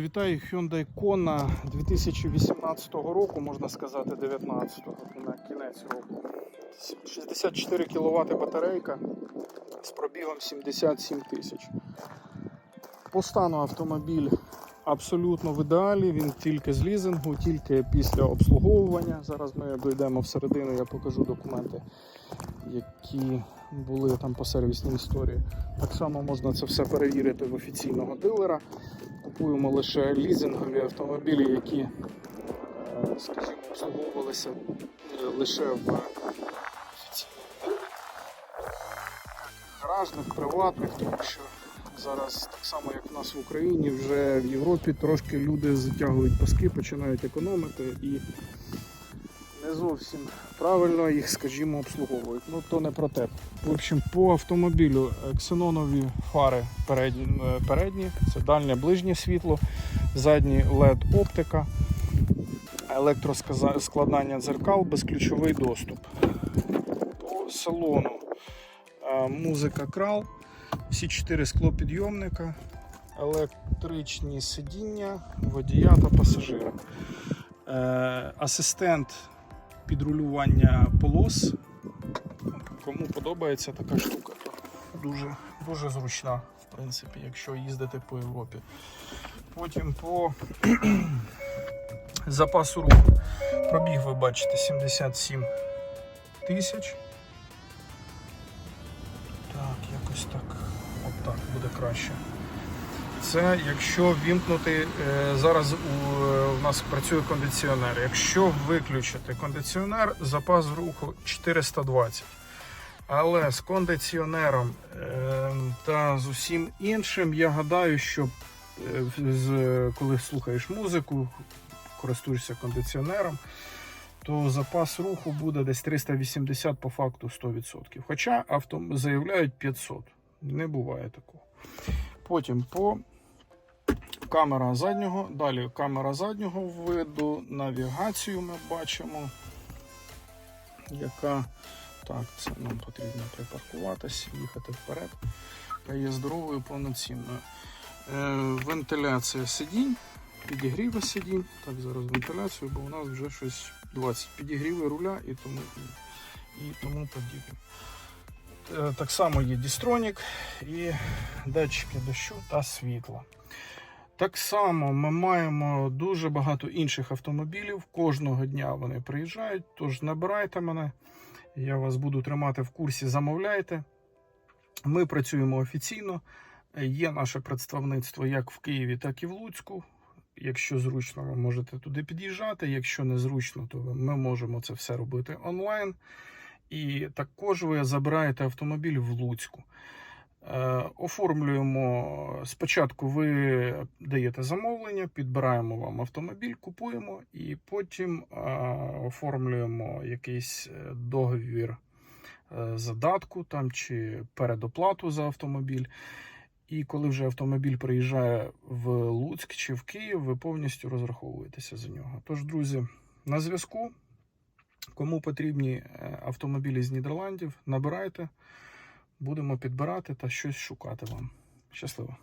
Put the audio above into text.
Вітаю Hyundai Kona 2018 року, можна сказати, 19-го, на кінець року. 64 кВт батарейка з пробігом 77 тисяч. По стану автомобіль абсолютно в ідеалі, він тільки з лізингу, тільки після обслуговування. Зараз ми дійдемо всередину, я покажу документи, які були там по сервісній історії. Так само можна це все перевірити в офіційного дилера. Купуємо лише лізингові автомобілі, які, е, скажімо, обслуговувалися е, лише в офіційних гаражних, приватних, тому що зараз так само, як в нас в Україні, вже в Європі трошки люди затягують паски, починають економити і не зовсім правильно їх, скажімо, обслуговують. Ну то не про те. В общем, по автомобілю е, ксенонові фари передні, е, передні це дальнє ближнє світло, задній LED оптика, електроскладання дзеркал, безключовий доступ. По салону е, музика крал, всі чотири склопідйомника, електричні сидіння, водія та пасажира. Е, Асистент підрулювання полос. Кому подобається така штука, то дуже, дуже зручна, в принципі, якщо їздити по Європі. Потім по запасу руху. Пробіг, ви бачите, 77 тисяч. Якось так. От так буде краще. Це якщо вімкнути, е, зараз у, е, у нас працює кондиціонер. Якщо виключити кондиціонер, запас руху 420. Але з кондиціонером е, та з усім іншим, я гадаю, що коли слухаєш музику, користуєшся кондиціонером, то запас руху буде десь 380 по факту 100%. Хоча авто заявляють 500. Не буває такого. Потім по камера заднього, далі камера заднього виду, навігацію ми бачимо, яка так, це нам потрібно припаркуватися, їхати вперед. Є здоровою повноцінною. Е, вентиляція сидінь, підігріви сидінь. Так, зараз вентиляцію, бо у нас вже щось 20 підігріви руля і тому, і тому подібне. Е, Так само є дістронік і датчики дощу та світла. Так само ми маємо дуже багато інших автомобілів. Кожного дня вони приїжджають. Тож набирайте мене, я вас буду тримати в курсі, замовляйте. Ми працюємо офіційно. Є наше представництво як в Києві, так і в Луцьку. Якщо зручно, ви можете туди під'їжджати. Якщо не зручно, то ми можемо це все робити онлайн. І також ви забираєте автомобіль в Луцьку. Е, Оформлюємо спочатку, ви даєте замовлення, підбираємо вам автомобіль, купуємо і потім е, оформлюємо якийсь е, договір задатку там чи передоплату за автомобіль. І коли вже автомобіль приїжджає в Луцьк чи в Київ, ви повністю розраховуєтеся за нього. Тож, друзі, на зв'язку. Кому потрібні е, автомобілі з Нідерландів, набирайте, будемо підбирати та щось шукати вам. Щасливо!